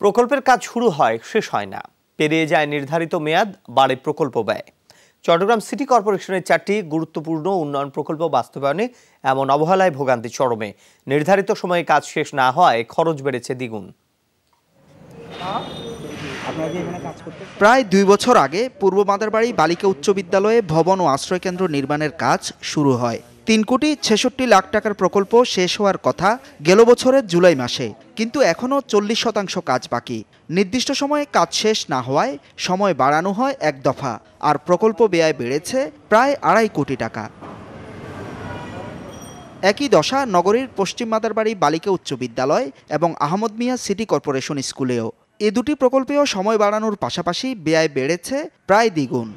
প্রকল্পের কাজ শুরু হয়, শেষ হয় না। পেরিয়ে যায় নির্ধারিত মেয়াদ, বাড়ে প্রকল্প ব্যয়। চট্টগ্রাম সিটি কর্পোরেশনের চারটি গুরুত্বপূর্ণ উন্নয়ন প্রকল্প বাস্তবায়নে এমন অবহেলায় ভোগান্তি চরমে। নির্ধারিত সময়ে কাজ শেষ না হওয়ায় খরচ বেড়েছে দ্বিগুণ। প্রায় দুই বছর আগে পূর্ব মাদারবাড়ি বালিকা উচ্চ বিদ্যালয়ে ভবন ও আশ্রয়কেন্দ্র নির্মাণের কাজ শুরু হয়। তিন কোটি ছেষট্টি লাখ টাকার প্রকল্প শেষ হওয়ার কথা গেল বছরের জুলাই মাসে, কিন্তু এখনও চল্লিশ শতাংশ কাজ বাকি। নির্দিষ্ট সময়ে কাজ শেষ না হওয়ায় সময় বাড়ানো হয় এক দফা, আর প্রকল্প ব্যয় বেড়েছে প্রায় আড়াই কোটি টাকা। একই দশা নগরীর পশ্চিম মাদারবাড়ি বালিকা উচ্চ বিদ্যালয় এবং আহমদ মিয়া সিটি কর্পোরেশন স্কুলেও। এ দুটি প্রকল্পেও সময় বাড়ানোর পাশাপাশি ব্যয় বেড়েছে প্রায় দ্বিগুণ।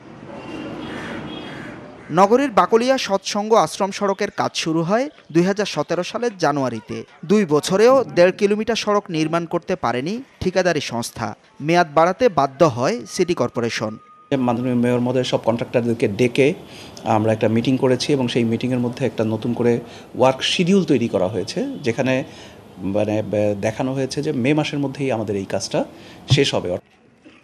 নগরীর বাকলিয়া সৎসঙ্গ আশ্রম সড়কের কাজ শুরু হয় দুই হাজার সতেরো সালের জানুয়ারিতে। দুই বছরেও দেড় কিলোমিটার সড়ক নির্মাণ করতে পারেনি ঠিকাদারি সংস্থা। মেয়াদ বাড়াতে বাধ্য হয় সিটি কর্পোরেশন। মাননীয় মেয়র মহোদয়, সব কন্ট্রাক্টরদেরকে ডেকে আমরা একটা মিটিং করেছি এবং সেই মিটিংয়ের মধ্যে একটা নতুন করে ওয়ার্ক শিডিউল তৈরি করা হয়েছে, যেখানে মানে দেখানো হয়েছে যে মে মাসের মধ্যেই আমাদের এই কাজটা শেষ হবে।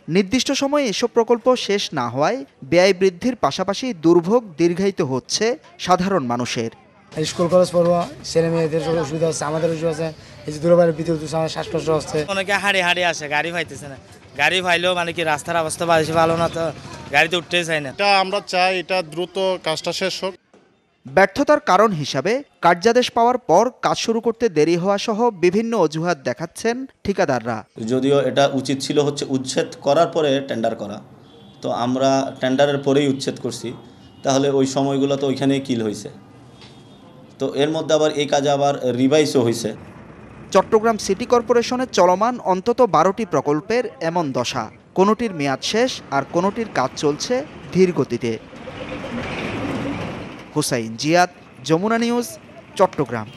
নির্দিষ্ট সময়ে এসব প্রকল্প শেষ না হওয়ায় ব্যয় বৃদ্ধির পাশাপাশি দুর্ভোগ দীর্ঘায়িত হচ্ছে সাধারণ মানুষের। স্কুল কলেজ পড়ব ছেলে মেয়েদের অসুবিধা হচ্ছে আমাদের অসুবিধা আছে এই যে দূরবারের বিদ্যুৎ শ্বাসকষ্ট হচ্ছে। অনেকে হাঁড়ি হাঁড়ি আসে গাড়ি পাইতেছে না। গাড়ি পাইলেও মানে কি রাস্তার অবস্থা ভালো না তো গাড়িতে উঠতেই চাই না। এটা আমরা চাই এটা দ্রুত কাজটা শেষ হোক। ব্যর্থতার কারণ হিসাবে কার্যাদেশ পাওয়ার পর কাজ শুরু করতে দেরি হওয়া সহ বিভিন্ন অজুহাত দেখাচ্ছেন ঠিকাদাররা। যদিও এটা উচিত ছিল হচ্ছে উচ্ছেদ করার পরে টেন্ডার করা। তো আমরা টেন্ডারের পরেই উচ্ছেদ করছি। তাহলে ওই সময়গুলো তো ওইখানেই কিল হয়েছে তো এর মধ্যে আবার এই কাজে আবার রিভাইসও হয়েছে চট্টগ্রাম সিটি কর্পোরেশনের চলমান অন্তত বারোটি প্রকল্পের এমন দশা। কোনোটির মেয়াদ শেষ আর কোনোটির কাজ চলছে ধীর গতিতে হুসাইন। জিয়াদ যমুনা নিউজ চট্টগ্রাম।